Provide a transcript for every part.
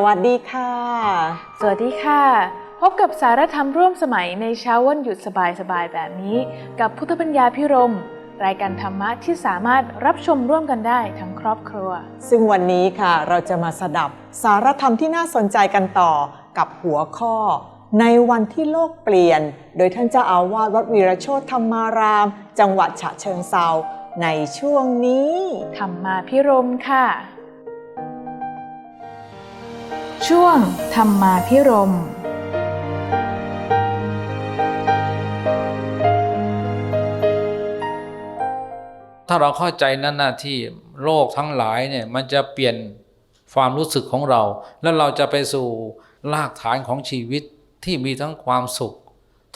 สวัสดีค่ะ สวัสดีค่ะ พบกับสารธรรมร่วมสมัยในเช้าวันหยุดสบายๆแบบนี้ กับพุทธปัญญาพิรม รายการธรรมะที่สามารถรับชมร่วมกันได้ทั้งครอบครัว ซึ่งวันนี้ค่ะเราจะมาสดับสารธรรมที่น่าสนใจกันต่อกับหัวข้อ ในวันที่โลกเปลี่ยน โดยท่านเจ้าอาวาสวัดวีรโชตธรรมาราม จังหวัดฉะเชิงเซาในช่วงนี้ธรรมาพิรมค่ะ ช่วงธรรมาพิรมถ้าเราเข้าใจนั่นหน้าที่โลกทั้งหลายเนี่ยมันจะเปลี่ยนความรู้สึกของเรา แล้วเราจะไปสู่รากฐานของชีวิตที่มีทั้งความสุข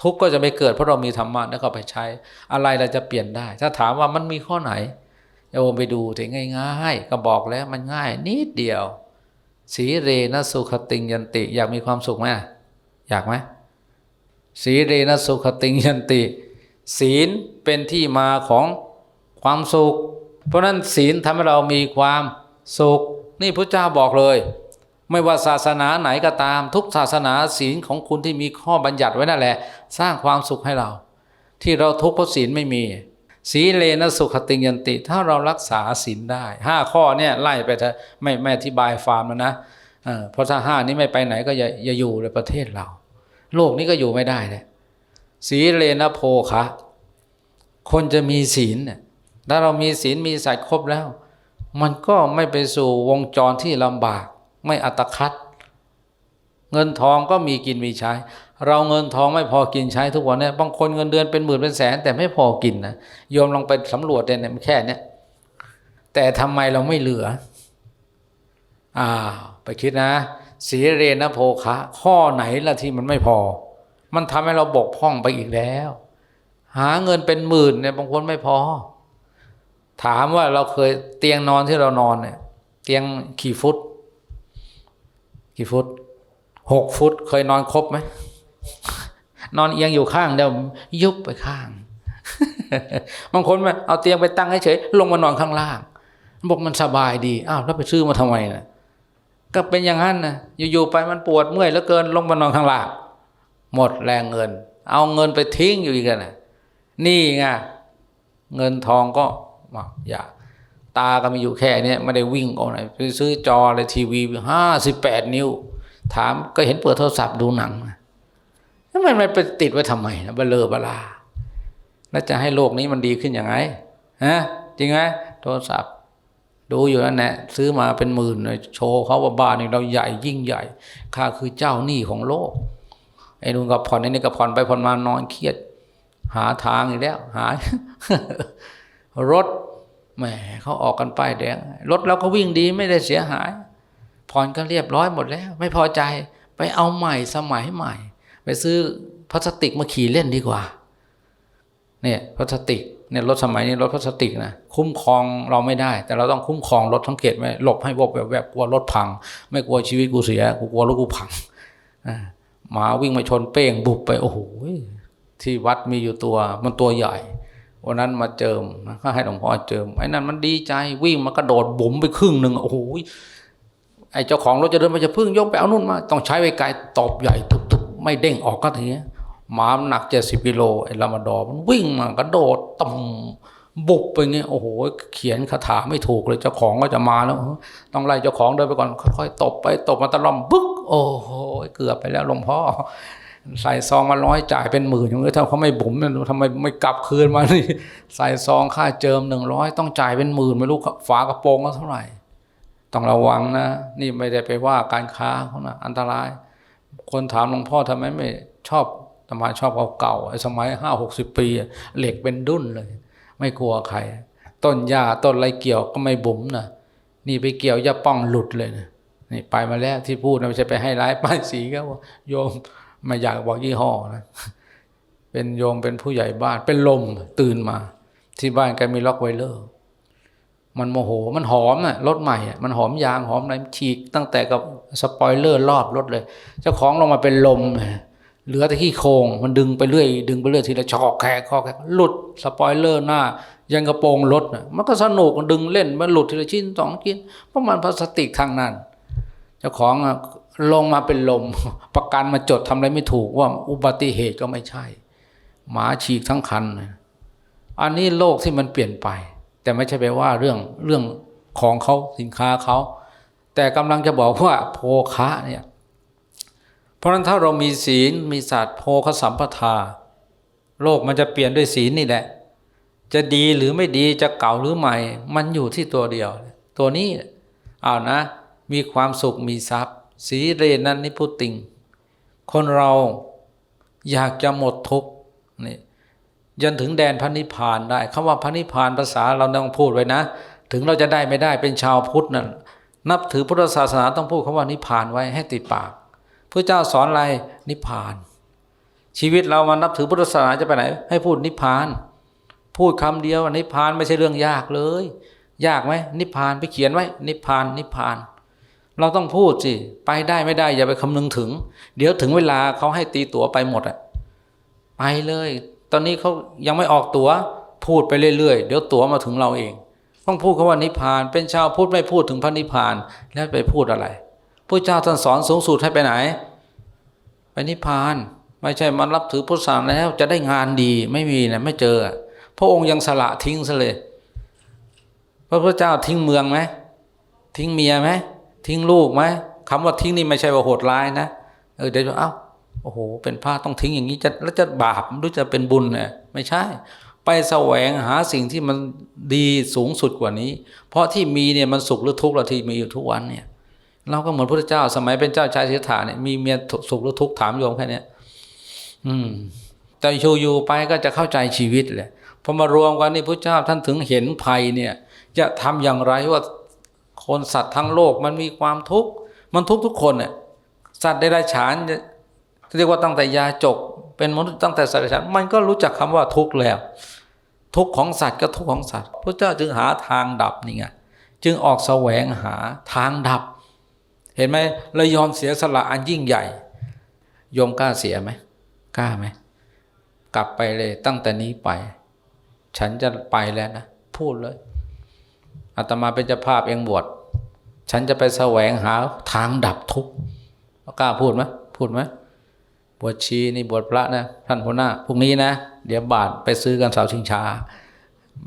ทุกข์ก็จะไม่เกิดเพราะเรามีธรรมะแล้วก็ไปใช้ อะไรเราจะเปลี่ยนได้ ถ้าถามว่ามันมีข้อไหนโยมไปดูถึงง่าย ๆ ก็บอกแล้วมันง่ายนิดเดียว สีเรนะสุขติงยันติ อยากมีความสุขไหมอยากไหมสีเรนะสุขติงยันติ ศีลเป็นที่มาของความสุข เพราะนั้นศีลทำให้เรามีความสุข นี่พระเจ้าบอกเลย ไม่ว่าศาสนาไหนก็ตาม ทุกศาสนาศีลของคุณที่มีข้อบัญญัติไว้นั่นแหละ สร้างความสุขให้เรา ที่เราทุกข์เพราะศีลไม่มี สีเลนะสุขติงยันติ ถ้าเรารักษาศีลได้ห้าข้อเนี่ยไล่ไปเถอะไม่ไม่อธิบายฟาร์มแล้วนะเพราะถ้าห้านี้ไม่ไปไหนก็อย่าอย่าอยู่ในประเทศเรา โลกนี้ก็อยู่ไม่ได้เลยสีเลนะโภคะคนจะมีศีลเนี่ยถ้าเรามีศีลมีสัตว์ครบแล้ว มันก็ไม่ไปสู่วงจรที่ลำบาก ไม่อัตคัด เงินทองก็มีกินมีใช้ เราเงินทองไม่พอกินใช้ทุกวันเนี่ยบางคนเงินเดือนเป็นหมื่นเป็นแสน แต่ไม่พอกินนะโยมลองไปสำรวจเนี่ยมันแค่เนี้ยแต่ทำไมเราไม่เหลืออ้าไปคิดนะ สีเรนะโภคะ ข้อไหนละที่มันไม่พอ มันทำให้เราบกพร่องไปอีกแล้ว หาเงินเป็นหมื่นเนี่ยบางคนไม่พอ ถามว่าเราเคยเตียงนอนที่เรานอนเนี่ย เตียงกี่ฟุต กี่ฟุตหกฟุตเคยนอนครบไหม นอนเอียงอยู่ข้างเดียวยุบไปข้าง บางคนมาเอาเตียงไปตั้งเฉยๆลงมานอนข้างล่าง บอกมันสบายดีอ้าวแล้วไปซื้อมาทำไมนะ่ะก็เป็นอย่างนั้นนะอยู่ๆไปมันปวดเมื่อยแล้วเกินลงมานอนข้างล่าง หมดแรงเงิน เอาเงินไปทิ้งอยู่อีกนะนี่ไงเงินทองก็อย่าตาก็มีอยู่แค่เนี้ยไม่ได้วิ่งออกไหนไปซื้อจอเลยทีวีห้าสิบแปดนิ้ว ถามก็เห็นเปิดโทรศัพท์ดูหนังนะ แล้วมันไปติดไว้ทำไมนะเบลอเบลาแล้วจะให้โลกนี้มันดีขึ้นยังไงฮะจริงไหมโทรศัพท์ ดูอยู่นั่นแหละซื้อมาเป็นหมื่นเลยโชว์เขาว่าบ้านนี่เราใหญ่ยิ่งใหญ่ข้าคือเจ้าหนี้ของโลกไอ้นู่นก็ผ่อนไอ้นี่ก็ผ่อนไปผ่อนมานอนเครียด หาทางอีกแล้ว หารถแหมเขาออกกันป้ายแดงรถเราก็วิ่งดีไม่ได้เสียหาย ผ่อนก็เรียบร้อยหมดแล้ว ไม่พอใจไปเอาใหม่สมัยใหม่ ไปซื้อพลาสติกมาขี่เล่นดีกว่าเนี่ยพลาสติกเนี่ยรถสมัยนี้รถพลาสติกนะคุ้มครองเราไม่ได้ แต่เราต้องคุ้มครองรถทั้งเกตไว้หลบให้วบแบบแบบกลัวรถพัง ไม่กลัวชีวิตกูเสียกูกลัวรถกูพังหมาวิ่งมาชนเป้งบุบไปโอ้โหที่วัดมีอยู่ตัวมันตัวใหญ่วันนั้นมาเจิมนะก็ให้หลวงพ่อเจิมไอ้นั่นมันดีใจวิ่งมากระโดดบุ๋มไปครึ่งหนึ่งโอ้โหไอ้เจ้าของรถจะเดินมาจะพึ่งยกไปเอานู่นมา ต้องใช้ไวไกลตอบใหญ่ทุบ ไม่เด้งออกก็ทีเนี้ยหมามันหนักเจ็ดสิบกิโลไอ้ลามาดอร์มันวิ่งมากระโดดต่ำบุบไปเงี้ยโอ้โห เขียนคาถาไม่ถูกเลยเจ้าของก็จะมาแล้ว ต้องไล่เจ้าของเดินไปก่อนค่อยๆตบไปตบมาตะล่อมบึ๊กโอ้โหเกือบไปแล้วหลวงพ่อใส่ซองมาร้อยจ่ายเป็นหมื่นอย่างเงี้ยถ้าเขาไม่บุ๋มเนี่ยทำไมไม่กลับคืนมานี่ใส่ซองค่าเจิมหนึ่งร้อยต้องจ่ายเป็นหมื่นไม่รู้ฝากระโปรงก็เท่าไหร่ ต้องระวังนะ นี่ไม่ได้ไปว่าการค้าเขานะอันตราย คนถามหลวงพ่อทำไมไม่ชอบทำไมชอบเก่าๆไอ้สมัยห้าหกสิบปี เหล็กเป็นดุ้นเลย ไม่กลัวใคร ต้นหญ้าต้นไรเกี่ยวก็ไม่บุ๋มนะนี่ไปเกี่ยวหญ้าป้องหลุดเลยนะนี่ไปมาแล้วที่พูดนะไม่ใช่ไปให้ร้ายป้ายสีก็ว่าโยมม่อยากบอกยี่ห้อนะเป็นโยมเป็นผู้ใหญ่บ้าน เป็นลมตื่นมา ที่บ้านแกมีล็อกไวเลอร์มันโมโหมันหอมอะรถใหม่อะมันหอมยางหอมอะไรฉีกตั้งแต่กับ สปอยเลอร์รอบรถเลย เจ้าของลงมาเป็นลม เหลือแต่ขี้โครงมันดึงไปเรื่อย ดึงไปเรื่อยทีละชอกแขกคอแขกหลุดสปอยเลอร์หน้า ยังกระโปรงรถนะมันก็สนุกมันดึงเล่นมันหลุดทีละชิ้นสองชิ้นเพราะมันพลาสติกทางนั้น เจ้าของลงมาเป็นลม ประกันมาจดทำอะไรไม่ถูกว่าอุบัติเหตุก็ไม่ใช่ หมาฉีกทั้งคันอันนี้โลกที่มันเปลี่ยนไป แต่ไม่ใช่ไปว่าเรื่องเรื่องของเขาสินค้าเขา แต่กำลังจะบอกว่าโภคะเนี่ยเพราะนั้นถ้าเรามีศีลมีศาสตร์โภคสัมปทา โลกมันจะเปลี่ยนด้วยศีลนี่แหละ จะดีหรือไม่ดีจะเก่าหรือใหม่ มันอยู่ที่ตัวเดียว ตัวนี้เอานะ มีความสุขมีทรัพย์ สีเรนันนิพุติง คนเราอยากจะหมดทุกข์นี่ยันถึงแดนพระนิพพานได้คำว่าพระนิพพานภาษาเราต้องพูดไว้นะ ถึงเราจะได้ไม่ได้เป็นชาวพุทธนั่น นับถือพุทธศาสนาต้องพูดคำว่านิพพานไว้ให้ติดปากพระเจ้าสอนอะไรนิพพาน ชีวิตเรามานับถือพุทธศาสนาจะไปไหน ให้พูดนิพพาน พูดคำเดียวนิพพานไม่ใช่เรื่องยากเลย ยากไหมนิพพานไปเขียนไว้ นิพพานนิพพาน เราต้องพูดสิไปได้ไม่ได้อย่าไปคำนึงถึง เดี๋ยวถึงเวลาเขาให้ตีตั๋วไปหมดอะไปเลย ตอนนี้เขายังไม่ออกตั๋วพูดไปเรื่อยๆ เดี๋ยวตั๋วมาถึงเราเอง ต้องพูดคำว่านิพพาน เป็นชาวพุทธไม่พูดถึงพระนิพพานแล้วไปพูดอะไรพระเจ้าท่านสอนสูงสุดให้ไปไหน ไปนิพพาน ไม่ใช่มารับถือพุทธศาสนาแล้วจะได้งานดีไม่มีนะไม่เจอ พระองค์ยังสละทิ้งซะเลยพระพุทธเจ้าทิ้งเมืองไหมทิ้งเมียไหมทิ้งลูกไหมคำว่าทิ้งนี่ไม่ใช่ว่าโหดร้ายนะเออเดี๋ยวเอ้าโอ้โห เป็นพระต้องทิ้งอย่างนี้จะแล้วจะบาปหรือจะเป็นบุญเนี่ยไม่ใช่ ไปแสวงหาสิ่งที่มันดีสูงสุดกว่านี้ เพราะที่มีเนี่ยมันสุขหรือทุกข์เราที่มีอยู่ทุกวันเนี่ยเราก็เหมือนพระเจ้า สมัยเป็นเจ้าชายสิทธาเนี่ยมีเมียสุขหรือทุกข์ถามโยมแค่นี้อืม แต่อยู่ๆไปก็จะเข้าใจชีวิตเลยพอมารวมกันนี่พระเจ้าท่านถึงเห็นภัยเนี่ย จะทำอย่างไรว่าคนสัตว์ทั้งโลกมันมีความทุกข์มันทุกทุกคนเนี่ยสัตว์ได้ไรฉานจะเรียกว่าตั้งแต่ยาจก เป็นมนุษย์ตั้งแต่สัตว์เดรันมันก็รู้จักคำว่าทุกข์แล้ว ทุกข์ของสัตว์ก็ทุกข์ของสัตว์พระเจ้าจึงหาทางดับนี่ไงจึงออกแสวงหาทางดับ เห็นไหมเรายอมเสียสละอันยิ่งใหญ่โยมกล้าเสียไหมกล้าไหมกลับไปเลยตั้งแต่นี้ไป ฉันจะไปแล้วนะพูดเลยอาตมาเป็นเจ้าภาพเองบวชฉันจะไปแสวงหาทางดับทุกข์กล้าพูดไหมพูดไหม บวชชีนี่บวชพระนะท่านหัวหน้าพรุ่งนี้นะ เดี๋ยวบาทไปซื้อกันเสาชิงชา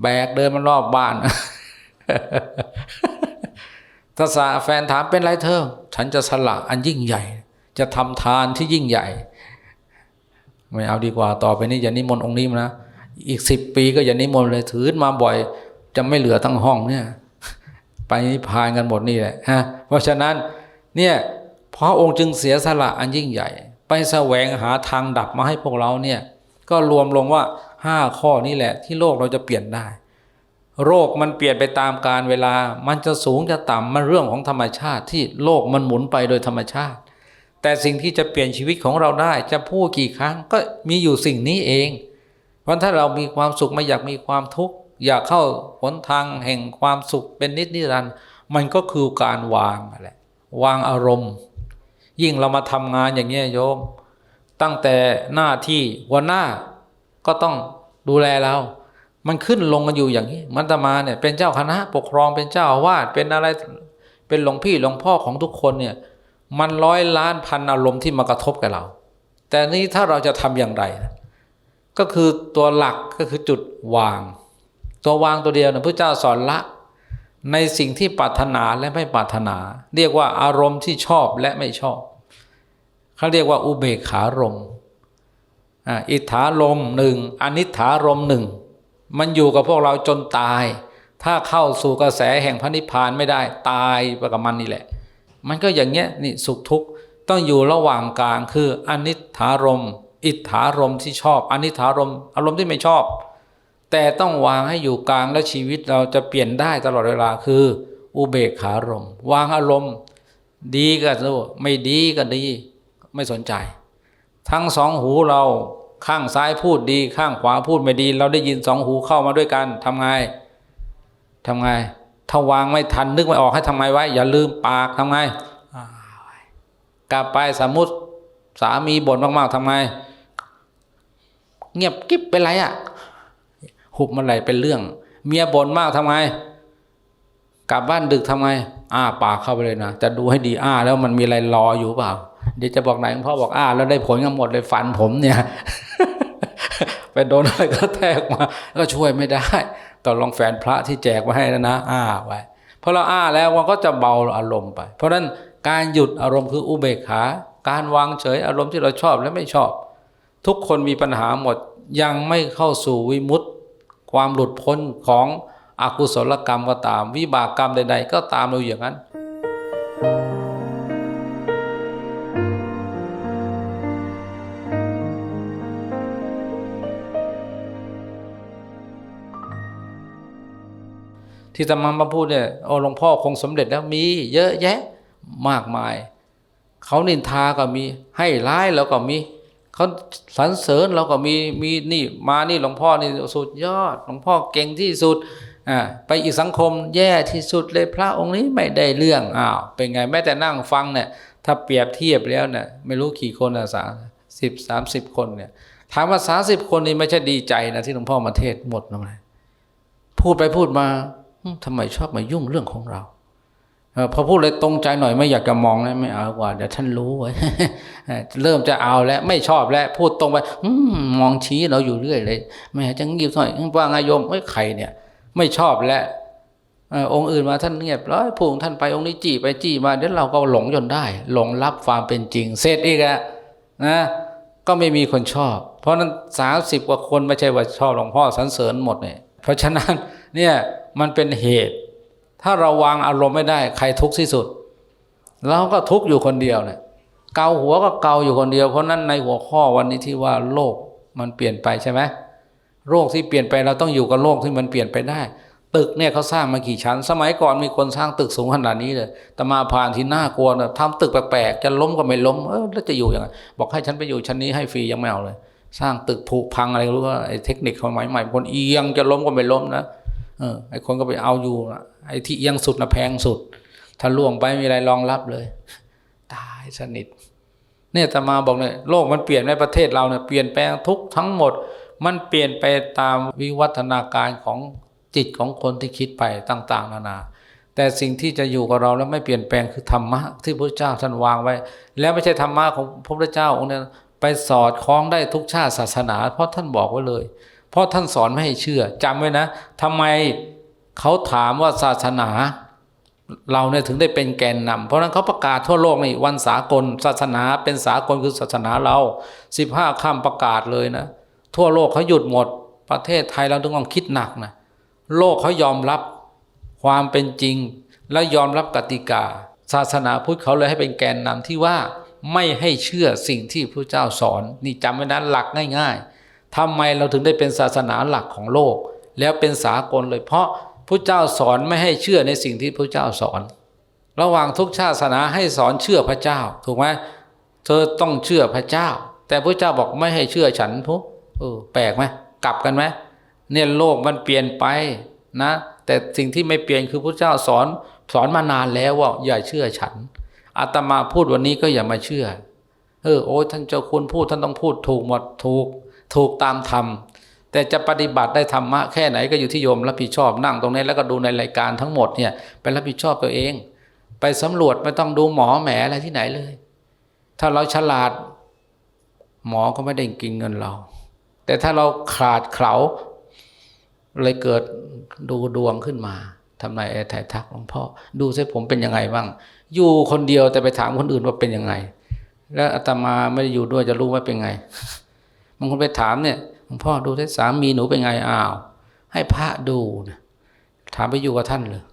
แบกเดินมารอบบ้านถ้าสาแฟนถามเป็นไรเธอ ฉันจะสละอันยิ่งใหญ่ จะทำทานที่ยิ่งใหญ่ ไม่เอาดีกว่าต่อไปนี้อย่านิมนต์องค์นี้มานะอีกสิบปีก็อย่านิมนต์เลยถือมาบ่อย จะไม่เหลือทั้งห้องเนี่ย ไปนิพพานกันหมดนี่แหละฮะเพราะฉะนั้นเนี่ยพระองค์จึงเสียสละอันยิ่งใหญ่ ไปแสวงหาทางดับมาให้พวกเราเนี่ยก็รวมลงว่าห้าข้อนี้แหละ ที่โลกเราจะเปลี่ยนได้ โรคมันเปลี่ยนไปตามกาลเวลา มันจะสูงจะต่ำมันเรื่องของธรรมชาติที่โลกมันหมุนไปโดยธรรมชาติ แต่สิ่งที่จะเปลี่ยนชีวิตของเราได้ จะพูดกี่ครั้งก็มีอยู่สิ่งนี้เองเพราะถ้าเรามีความสุขไม่อยากมีความทุกข์อยากเข้าหนทางแห่งความสุขเป็นนิจนิรันดร์มันก็คือการวางแหละวางอารมณ์ ยิ่งเรามาทำงานอย่างนี้ยโยม ตั้งแต่หน้าที่หัวหน้าก็ต้องดูแลเรา มันขึ้นลงกันอยู่อย่างนี้ มันตมาเนี่ยเป็นเจ้าคณะปกครองเป็นเจ้าอาวาสเป็นอะไรเป็นหลวงพี่หลวงพ่อของทุกคนเนี่ย มันร้อยล้านพันอารมณ์ที่มากระทบกับเรา แต่นี้ถ้าเราจะทำอย่างไร ก็คือตัวหลักก็คือจุดวาง ตัววางตัวเดียวนะพระเจ้าสอนละ ในสิ่งที่ปรารถนาและไม่ปรารถนา เรียกว่าอารมณ์ที่ชอบและไม่ชอบเขาเรียกว่าอุเบกขารมอิทธารมหนึ่งอนิถารมหนึ่งมันอยู่กับพวกเราจนตาย ถ้าเข้าสู่กระแสแห่งพระนิพพานไม่ได้ตายไปกับมันนี่แหละ มันก็อย่างเงี้ยนี่สุขทุกข์ต้องอยู่ระหว่างกลางคืออนิถารมอิทธารมที่ชอบอนิถารมอารมณ์ที่ไม่ชอบ แต่ต้องวางให้อยู่กลางแล้วชีวิตเราจะเปลี่ยนได้ตลอดเวลาคือ อุเบกขารมวางอารมณ์ ดีก็สู้ไม่ดีก็ดี ไม่สนใจ ทั้งสองหูเราข้างซ้ายพูดดี ข้างขวาพูดไม่ดี เราได้ยินสองหูเข้ามาด้วยกันทำไงทำไง ถ้าวางไม่ทันนึกไม่ออกให้ทำไงไว้ อย่าลืมปากทำไงกลับไปสมมติสามีบ่นมากๆทำไง เงียบกิ๊บเป็นไรอะ่ะ หุบเมื่อไหร่เป็นเรื่อง เมียบ่นมากทำไง กลับบ้านดึกทำไง อ้าปากเข้าไปเลยนะจะดูให้ดีอ้า แล้วมันมีอะไรรออยู่เปล่า เดี๋ยวจะบอกไหนพ่อบอกอ้า แล้วได้ผลกันหมดเลยฟันผมเนี่ยไปโดนอะไรก็แทกมา ก็ช่วยไม่ได้ต้องลองแฟนพระที่แจกมาให้แล้วนะอ้าไว้พอเราอ้าแล้วมันก็จะเบาอารมณ์ไป เพราะฉะนั้นการหยุดอารมณ์คืออุเบกขา การวางเฉยอารมณ์ที่เราชอบและไม่ชอบ ทุกคนมีปัญหาหมดยังไม่เข้าสู่วิมุตติ ความหลุดพ้นของอกุศลกรรมก็ตาม วิบากกรรมใด ๆ ก็ตามเราอย่างนั้นที่ตมามาพูดเนี่ยโอ้หลวงพ่อคงสำเร็จแล้วมี เยอะแยะมากมาย เขานินทาก็มี ให้ร้ายแล้วก็มี เขาสรรเสริญเราก็มีมีนี่มานี่หลวงพ่อนี่สุดยอดหลวงพ่อเก่งที่สุดอ่าไปอีกสังคมแย่ที่สุดเลยพระองค์นี้ไม่ได้เรื่องอ้าวเป็นไงแม้แต่นั่งฟังเนี่ยถ้าเปรียบเทียบแล้วเนี่ยไม่รู้กี่คนอะสามสิบสามสิบคนเนี่ยถามว่าสาสิบคนนี่ไม่ใช่ดีใจนะที่หลวงพ่อมาเทศหมดนะมันพูดไปพูดมาอืมทำไมชอบมายุ่งเรื่องของเรา พอพูดเลยตรงใจหน่อยไม่อยากจะมองแล้วไม่เอากว่าเดี๋ยวท่านรู้ไว้เริ่มจะเอาแล้วไม่ชอบแล้วพูดตรงไปอมองชี้เราอยู่เรื่อยเลยแม่จะเงีบหน่อยว่าไงโยมเอ้ใครเนี่ย ไม่ชอบแล้วองค์อื่นมาท่านเงียบร้อยพูงท่านไปองค์นี้จี้ไปจี้มาเดี๋ยวเราก็หลงจนได้ หลงรับความเป็นจริง เสร็จอีกอะนะก็ไม่มีคนชอบ เพราะนั้นสาสิบกว่าคนไม่ใช่ว่าชอบหลวงพ่อสรรเสริญหมดเนี่ยเพราะฉะนั้นเนี่ยมันเป็นเหตุ ถ้าเราวางอารมณ์ไม่ได้ ใครทุกข์ที่สุดเราก็ทุกข์อยู่คนเดียวเนี่ยเกาหัวก็เกาอยู่คนเดียวเพราะนั้นในหัวข้อวันนี้ที่ว่าโลกมันเปลี่ยนไปใช่ไหมโรคที่เปลี่ยนไปเราต้องอยู่กับโลกที่มันเปลี่ยนไปได้ ตึกเนี่ยเขาสร้างมากี่ชั้น สมัยก่อนมีคนสร้างตึกสูงขนาดนี้เลยแต่มาผ่านที่น่ากลัวนะทำตึกแปลกๆจะล้มก็ไม่ล้มเออแล้วจะอยู่ยังไงบอกให้ฉันไปอยู่ชั้นนี้ให้ฟรียังไม่เอาเลย สร้างตึกผุพังอะไรรู้ว่าไอ้เทคนิคสมัยใหม่ๆคนเอียงจะล้มก็ไม่ล้มนะ เออไอคนก็ไปเอาอยู่ไอ้ที่เอียงสุดนะแพงสุด ถ้าล่วงไปไม่มีอะไรรองรับเลย ตายสนิท เนี่ยตมาบอกเนี่ยโลกมันเปลี่ยนในประเทศเราเนี่ยเปลี่ยนแปลงทุกทั้งหมด มันเปลี่ยนไปตามวิวัฒนาการของจิตของคนที่คิดไปต่าง ๆ นานา แต่สิ่งที่จะอยู่กับเราแล้วไม่เปลี่ยนแปลงคือธรรมะที่พระเจ้าท่านวางไว้ แล้วไม่ใช่ธรรมะของพระพุทธเจ้าองค์นี้ไปสอดคล้องได้ทุกชาติศาสนา เพราะท่านบอกไว้เลย เพราะท่านสอนไม่ให้เชื่อจำไว้นะทำไมเขาถามว่าศาสนา เราเนี่ยถึงได้เป็นแกนนำเพราะนั้นเขาประกาศทั่วโลกนี่วันสากล ศาสนาเป็นสากลคือศาสนาเราสิบห้าคำประกาศเลยนะ ทั่วโลกเขาหยุดหมด ประเทศไทยเราต้องลองคิดหนักนะโลกเขายอมรับความเป็นจริง และยอมรับกติกา ศาสนาพุทธเขาเลยให้เป็นแกนนำที่ว่าไม่ให้เชื่อสิ่งที่พระเจ้าสอน นี่จำไว้นะหลักง่าย ๆ ทำไมเราถึงได้เป็นศาสนาหลักของโลก แล้วเป็นสากลเลยเพราะพระเจ้าสอนไม่ให้เชื่อในสิ่งที่พระเจ้าสอน ระหว่างทุกชาติศาสนาให้สอนเชื่อพระเจ้า ถูกไหมเธอต้องเชื่อพระเจ้า แต่พระเจ้าบอกไม่ให้เชื่อฉันพุเออแปลกไหมกลับกันไหมเนี่ยโลกมันเปลี่ยนไปนะ แต่สิ่งที่ไม่เปลี่ยนคือพระเจ้าสอนสอนมานานแล้วว่าอย่าเชื่อฉันอาตมาพูดวันนี้ก็อย่ามาเชื่อ เออโอ้ยท่านเจ้าคุณพูดท่านต้องพูดถูกหมดถูก ถูกตามธรรม แต่จะปฏิบัติได้ธรรมะแค่ไหนก็อยู่ที่โยมรับผิดชอบนั่งตรงนี้แล้วก็ดูในรายการทั้งหมดเนี่ยไปรับผิดชอบตัวเอง ไปสำรวจไม่ต้องดูหมอแหมอะไรที่ไหนเลย ถ้าเราฉลาด หมอก็ไม่ได้กินเงินเรา แต่ถ้าเราขาดเขาเลยเกิดดูดวงขึ้นมาทำนายแอถ่ายทักหลวงพ่อ ดูซิผมเป็นยังไงบ้าง อยู่คนเดียวแต่ไปถามคนอื่นว่าเป็นยังไง แล้วอาตมาไม่ได้อยู่ด้วยจะรู้ว่าเป็นไง บางคนไปถามเนี่ยหลวงพ่อดูที่สามีหนูเป็นไงอ้าว ให้พระดูนะถามไปอยู่กับท่านเลย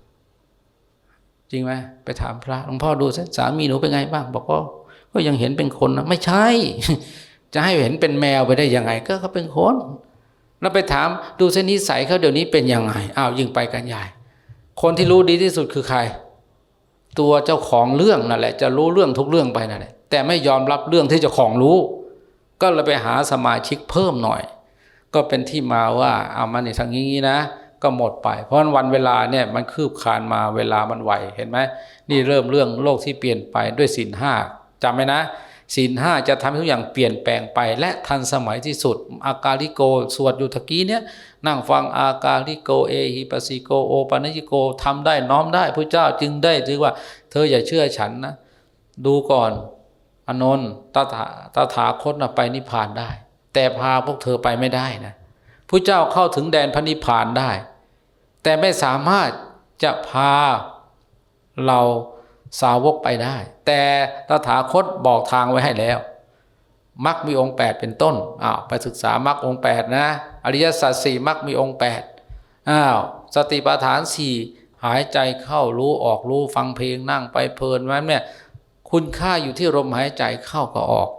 จริงไหมไปถามพระหลวงพ่อดูสิสามีหนูเป็นไงบ้าง บอกว่าก็ยังเห็นเป็นคนนะไม่ใช่ จะให้เห็นเป็นแมวไปได้ยังไง ก็เขาเป็นคนแล้วไปถามดูเส้นนิสัยเขาเดี๋ยวนี้เป็นยังไงอ้าวยิ่งไปกันใหญ่ คนที่รู้ดีที่สุดคือใคร ตัวเจ้าของเรื่องนั่นแหละ จะรู้เรื่องทุกเรื่องไปนั่นแหละแต่ไม่ยอมรับเรื่องที่เจ้าของรู้ ก็เลยไปหาสมาชิกเพิ่มหน่อย ก็เป็นที่มาว่าเอามาในทางนี้นะ ก็หมดไป เพราะวันเวลาเนี่ยมันคืบคานมาเวลามันไหวเห็นไหมนี่เริ่มเรื่องโลกที่เปลี่ยนไปด้วยสินห้าจำไหมนะศีลห้าจะทำให้ทุกอย่างเปลี่ยนแปลงไป และทันสมัยที่สุด อากาลิโก สวดอยู่ตะกี้เนี่ยนั่งฟังอากาลิโกเอหิปัสสิโกโอปัญญิโกทำได้น้อมได้พระเจ้าจึงได้ถือว่า เธออย่าเชื่อฉันนะ ดูก่อน อนนท์ตถาตถาคตนะไปนิพพานได้ แต่พาพวกเธอไปไม่ได้นะพระเจ้าเข้าถึงแดนพระนิพพานได้ แต่ไม่สามารถจะพาเราสาวกไปได้ แต่ตถาคตบอกทางไว้ให้แล้วมรรคมีองค์ 8 เป็นต้นอ้าวไปศึกษามรรคองค์ 8 นะ อริยสัจสี่มรรคมีองค์8อ้าวสติปัฏฐานสี่หายใจเข้ารู้ออกรู้ฟังเพลงนั่งไปเพลินนั้เนี่ย คุณค่าอยู่ที่ลมหายใจเข้าก็ออก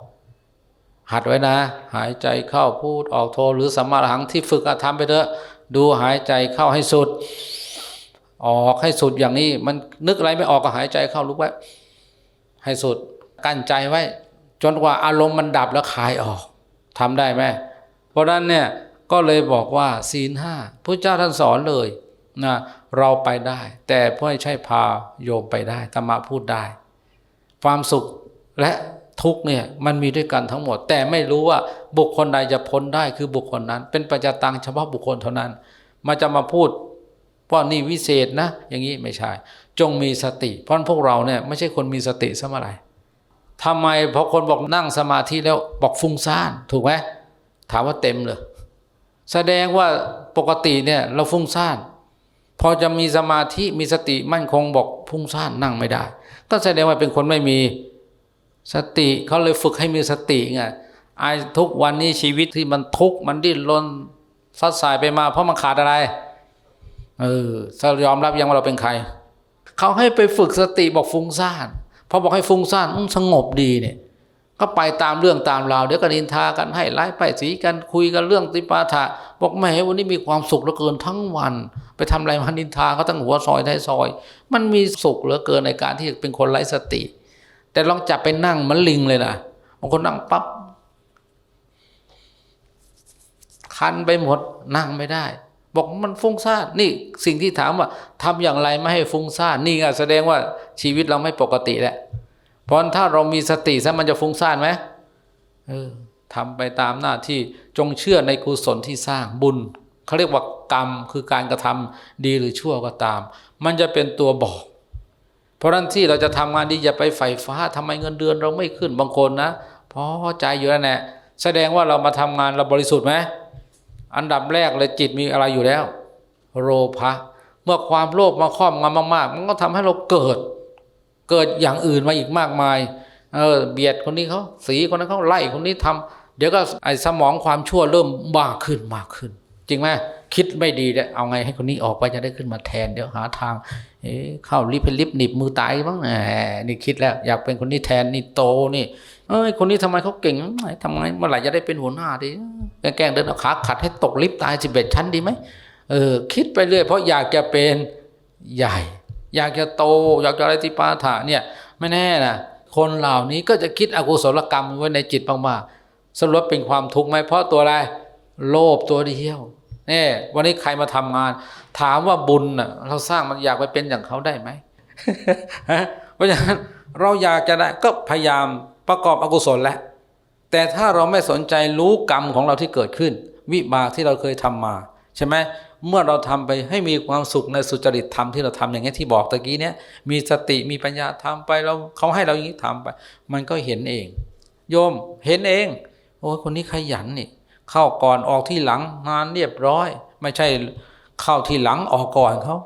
หัดไว้นะ หายใจเข้าพูดออกโทหรือสมาหังที่ฝึกอะทำไปเถอะ ดูหายใจเข้าให้สุด ออกให้สุดอย่างนี้ มันนึกอะไรไม่ออกก็หายใจเข้ารู้ไว้ ให้สุด กั้นใจไว้ จนกว่าอารมณ์มันดับแล้วคายออกทำได้ไหมเพราะฉะนั้นเนี่ยก็เลยบอกว่าศีลห้าพระเจ้าท่านสอนเลยนะเราไปได้ แต่ไม่ใช่พาโยมไปได้ธรรมะพูดได้ ความสุขและทุกเนี่ยมันมีด้วยกันทั้งหมด แต่ไม่รู้ว่าบุคคลใดจะพ้นได้คือบุคคลนั้น เป็นปัจจตังเฉพาะบุคคลเท่านั้นมันจะมาพูดว่านี่วิเศษนะ อย่างนี้ไม่ใช่ จงมีสติ เพราะพวกเราเนี่ยไม่ใช่คนมีสติซะเมื่อไหร่ทำไมพอคนบอกนั่งสมาธิแล้วบอกฟุ้งซ่านถูกไหมถามว่าเต็มเลยแสดงว่าปกติเนี่ยเราฟุ้งซ่าน พอจะมีสมาธิมีสติมั่นคงบอกพุ่งซ่านนั่งไม่ได้ ก็แสดงว่าเป็นคนไม่มีสติเขาเลยฝึกให้มีสติไงไอ้ทุกวันนี้ชีวิตที่มันทุกข์มันดิ้นรนซัดสายไปมา เพราะมันขาดอะไรเออถ้ายอมรับยังว่าเราเป็นใครเขาให้ไปฝึกสติบอกฟุ้งซ่านพอบอกให้ฟุ้งซ่านสงบดีเนี่ย ก็ไปตามเรื่องตามราวเดี๋ยวก็นินทากันให้ไล่ไปสีกันคุยกันเรื่องติปาถะบอกแหมวันนี้มีความสุขเหลือเกินทั้งวัน ไปทำอะไรมานินทาเขาตั้งหัวซอยท้ายซอย มันมีสุขเหลือเกินในการที่เป็นคนไร้สติ แต่ลองจับไปนั่งมันลิงเลยนะบางคนนั่งปั๊บคันไปหมดนั่งไม่ได้ บอกมันฟุ้งซ่านนี่สิ่งที่ถามว่าทำอย่างไรไม่ให้ฟุ้งซ่านนี่ไงแสดงว่าชีวิตเราไม่ปกติแหละ เพราะถ้าเรามีสติซะมันจะฟุ้งซ่านไหมเออทำไปตามหน้าที่จงเชื่อในกุศลที่สร้างบุญเขาเรียกว่ากรรมคือการกระทำดีหรือชั่วก็ตาม มันจะเป็นตัวบอก เพราะนั้นที่เราจะทำงานดีอย่าไปใฝ่ฟ้าทำไมเงินเดือนเราไม่ขึ้นบางคนนะพอใจอยู่แล้วแน่แสดงว่าเรามาทำงานเราบริสุทธิ์ไหมอันดับแรกเลยจิตมีอะไรอยู่แล้ว โลภะเมื่อความโลภมาครอบงำมากๆ มันก็ทำให้เราเกิด เกิดอย่างอื่นมาอีกมากมาย เออเบียดคนนี้เขาสีคนนั้นเขาไล่คนนี้ทำเดี๋ยวก็ไอ้สมองความชั่วเริ่มมากขึ้นมากขึ้น จริงไหมคิดไม่ดีเนี่ยเอาไงให้คนนี้ออกไปจะได้ขึ้นมาแทน เดี๋ยวหาทาง เอ๊ะเข้าลิฟต์เป็นลิฟต์หนีบมือตายบ้างแหมนี่คิดแล้ว อยากเป็นคนนี้แทนนี่โตนี่ เอ้ยคนนี้ทำไมเขาเก่งทำไงเมื่อไหร่จะได้เป็นหัวหน้าดีแกล้งเดินเอาขาขัดให้ตกลิฟต์ตายสิบเอ็ดชั้นดีไหมเออคิดไปเรื่อยเพราะอยากจะเป็นใหญ่ อยากจะโต อยากจะอะไรที่ปาถะเนี่ยไม่แน่นะคนเหล่านี้ก็จะคิดอกุศลกรรมไว้ในจิตมากๆสรุปเป็นความทุกข์ไหมเพราะตัวอะไรโลภตัวเดียวเนี่ยวันนี้ใครมาทำงาน ถามว่าบุญน่ะเราสร้างมันอยากไปเป็นอย่างเขาได้ไหมเพราะฉะนั้นเราอยากจะได้ก็พยายามประกอบอกุศลแล้วแต่ถ้าเราไม่สนใจรู้กรรมของเราที่เกิดขึ้น วิบากที่เราเคยทำมา ใช่ไหม เมื่อเราทำไปให้มีความสุขในสุจริตธรรมที่เราทำอย่างเงี้ยที่บอกตะกี้เนี้ยมีสติมีปัญญาทำไปเราเขาให้เราอย่างนี้ทำไป มันก็เห็นเอง โยมเห็นเอง โอ้คนนี้ขยันนี่ เข้าก่อนออกที่หลังงานเรียบร้อย ไม่ใช่เข้าที่หลังออกก่อนเขา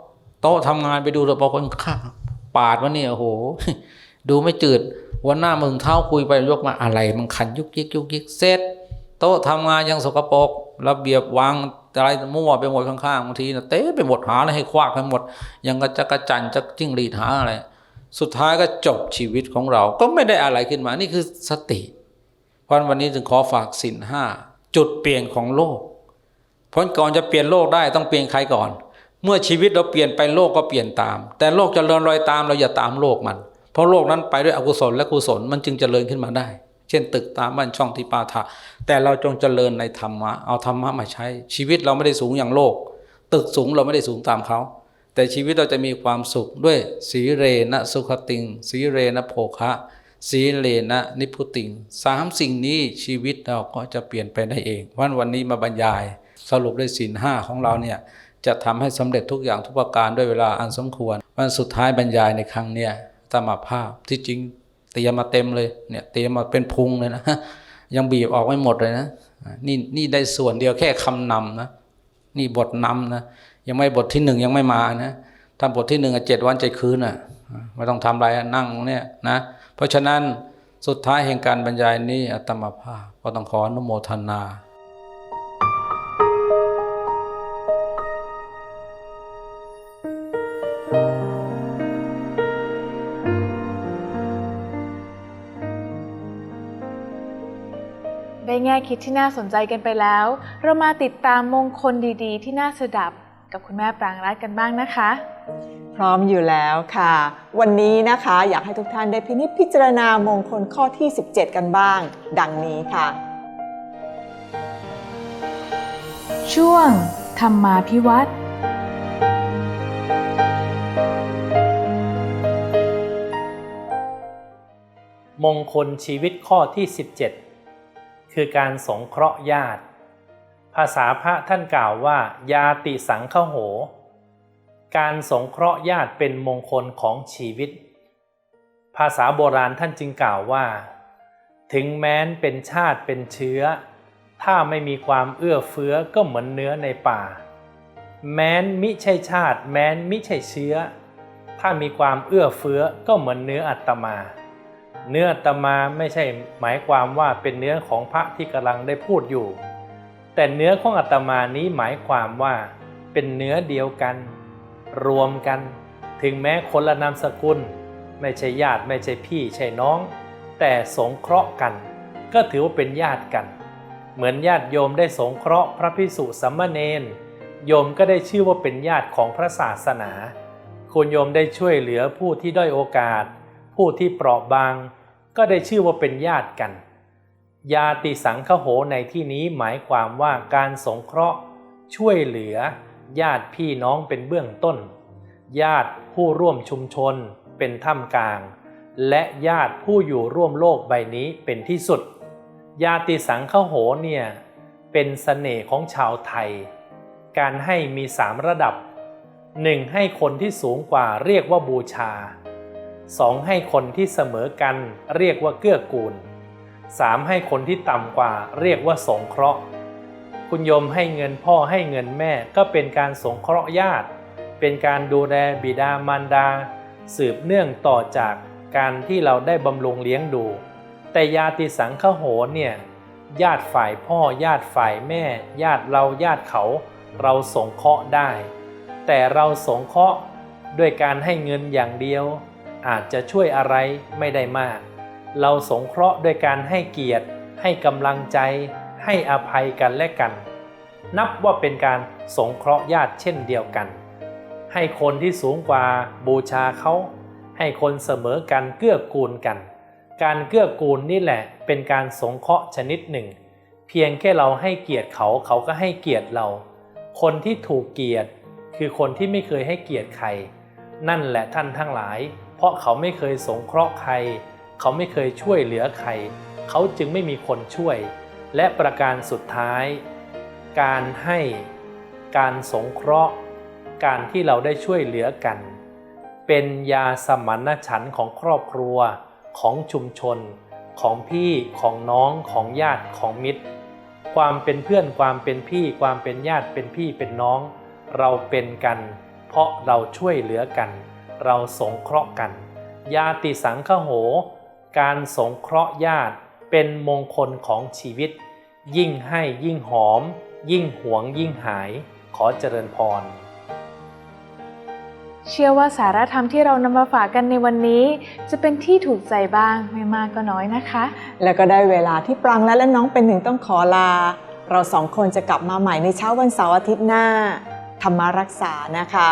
โต๊ะทำงานไปดูตัวบางคนข้าปาดวะเนี่ยโอ้โห ดูไม่จืดวันหน้ามึงเท้าคุยไปยกมาอะไรมันขันยุกยิกยุกยิกเสร็จ โต๊ะทำงานยังสกปรกระเบียบวางอะไรมั่วไปหมดข้างๆบางทีนะเต้ไปหมดหาอะไรให้ควักไปหมด ยังก็จะกระจันจะจิ้งหรีดหาอะไร สุดท้ายก็จบชีวิตของเรา ก็ไม่ได้อะไรขึ้นมา นี่คือสติ เพราะวันนี้จึงขอฝากสินห้าจุดเปลี่ยนของโลก เพราะก่อนจะเปลี่ยนโลกได้ต้องเปลี่ยนใครก่อน เมื่อชีวิตเราเปลี่ยนไปโลกก็เปลี่ยนตาม แต่โลกจะเริญรอยตามเราอย่าตามโลกมัน เพราะโลกนั้นไปด้วยอกุศลและกุศลมันจึงจเจริญขึ้นมาได้ เช่น ตึกตามบ้านช่องที่ปาถะแต่เราจงเจริญในธรรมะเอาธรรมะมาใช้ ชีวิตเราไม่ได้สูงอย่างโลก ตึกสูงเราไม่ได้สูงตามเขา แต่ชีวิตเราจะมีความสุขด้วยสีเรนะสุขติง สีเรนะโภคะสีเลนะนิพุติงสามสิ่งนี้ชีวิตเราก็จะเปลี่ยนไปได้เอง วันวันนี้มาบรรยาย สรุปด้วยศีลห้าของเราเนี่ยจะทำให้สำเร็จทุกอย่างทุกประการด้วยเวลาอันสมควร วันสุดท้ายบรรยายในครั้งเนี้ยตามภาพที่จริง ตรียมมาเต็มเลยเนี่ยเตรียมมาเป็นพุงเลยนะยังบีบออกไม่หมดเลยนะนี่นี่ได้ส่วนเดียวแค่คำนำนะนี่บทนำนะยังไม่บทที่หนึ่งยังไม่มานะทำบทที่หนึ่งอะเจ็ดวันเจ็ดคืนอะไม่ต้องทำอะไรอะนั่งเนี่ยนะเพราะฉะนั้นสุดท้ายแห่งการบรรยายนี้อัตมาภาพก็ต้องขออนุโมทนา ง่คิดที่น่าสนใจกันไปแล้ว เรามาติดตามมงคลดีๆ ที่น่าสดับกับคุณแม่ปรางรัตน์กันบ้างนะคะ พร้อมอยู่แล้วค่ะ วันนี้นะคะอยากให้ทุกท่านได้พินิจพิจารณามงคลข้อที่ 17 กันบ้าง ดังนี้ค่ะ ช่วง ธรรมาพิวัตรมงคลชีวิตข้อที่ 17 คือการสงเคราะห์ญาติ ภาษาพระท่านกล่าวว่า ยาติสังฆโห การสงเคราะห์ญาติเป็นมงคลของชีวิต ภาษาโบราณท่านจึงกล่าวว่า ถึงแม้นเป็นชาติเป็นเชื้อ ถ้าไม่มีความเอื้อเฟื้อก็เหมือนเนื้อในป่า แม้นมิใช่ชาติ แม้นมิใช่เชื้อ ถ้ามีความเอื้อเฟื้อก็เหมือนเนื้ออัตมา เนื้อตมาไม่ใช่หมายความว่าเป็นเนื้อของพระที่กำลังได้พูดอยู่ แต่เนื้อของอาตมานี้หมายความว่า เป็นเนื้อเดียวกัน รวมกัน ถึงแม้คนละนามสกุล ไม่ใช่ญาติไม่ใช่พี่ใช่น้อง แต่สงเคราะห์กัน ก็ถือว่าเป็นญาติกัน เหมือนญาติโยมได้สงเคราะห์พระพิสุสัมมาเนนโยมก็ได้ชื่อว่าเป็นญาติของพระศาสนา คุณโยมได้ช่วยเหลือผู้ที่ด้อยโอกาส ผู้ที่เปราะบาง ก็ได้ชื่อว่าเป็นญาติกัน ญาติสังคโหในที่นี้หมายความว่าการสงเคราะห์ ช่วยเหลือ ญาติพี่น้องเป็นเบื้องต้น ญาติผู้ร่วมชุมชน เป็นท่ามกลาง และญาติผู้อยู่ร่วมโลกใบนี้เป็นที่สุด ญาติสังคโหเนี่ยเป็นเสน่ห์ของชาวไทย การให้มีสามระดับ 1. ให้คนที่สูงกว่าเรียกว่าบูชา 2. ให้คนที่เสมอกันเรียกว่าเกื้อกูล 3. ให้คนที่ต่ำกว่าเรียกว่าสงเคราะห์ คุณโยมให้เงินพ่อให้เงินแม่ก็เป็นการสงเคราะห์ญาติ เป็นการดูแลบิดามารดา สืบเนื่องต่อจากการที่เราได้บำรุงเลี้ยงดู แต่ญาติสังฆโหเนี่ยญาติฝ่ายพ่อญาติฝ่ายแม่ ญาติเราญาติเขา เราสงเคราะห์ได้ แต่เราสงเคราะห์ด้วยการให้เงินอย่างเดียว อาจจะช่วยอะไรไม่ได้มาก เราสงเคราะห์ด้วยการให้เกียรติ ให้กำลังใจ ให้อภัยกันและกัน นับว่าเป็นการสงเคราะห์ญาติเช่นเดียวกัน ให้คนที่สูงกว่าบูชาเขา ให้คนเสมอกันเกื้อกูลกัน การเกื้อกูลนี่แหละเป็นการสงเคราะห์ชนิดหนึ่ง เพียงแค่เราให้เกียรติเขาเขาก็ให้เกียรติเรา คนที่ถูกเกียรติคือคนที่ไม่เคยให้เกียรติใคร นั่นแหละท่านทั้งหลาย เพราะเขาไม่เคยสงเคราะห์ใคร เขาไม่เคยช่วยเหลือใคร เขาจึงไม่มีคนช่วย และประการสุดท้าย การให้ การสงเคราะห์ การที่เราได้ช่วยเหลือกัน เป็นยาสมานฉันของครอบครัว ของชุมชน ของพี่ ของน้อง ของญาติ ของมิตร ความเป็นเพื่อน ความเป็นพี่ ความเป็นญาติ เป็นพี่ เป็นน้อง เราเป็นกัน เพราะเราช่วยเหลือกัน เราสงเคราะห์กัน ญาติสังฆโห การสงเคราะห์ญาติเป็นมงคลของชีวิต ยิ่งให้ยิ่งหอม ยิ่งหวงยิ่งหาย ขอเจริญพร เชื่อว่าสาระธรรมที่เรานำมาฝากกันในวันนี้ จะเป็นที่ถูกใจบ้างไม่มากก็น้อยนะคะ แล้วก็ได้เวลาที่ปรางและและน้องเป็นหนึ่งต้องขอลา เราสองคนจะกลับมาใหม่ในเช้าวันเสาร์อาทิตย์หน้าธรรมารักษานะคะ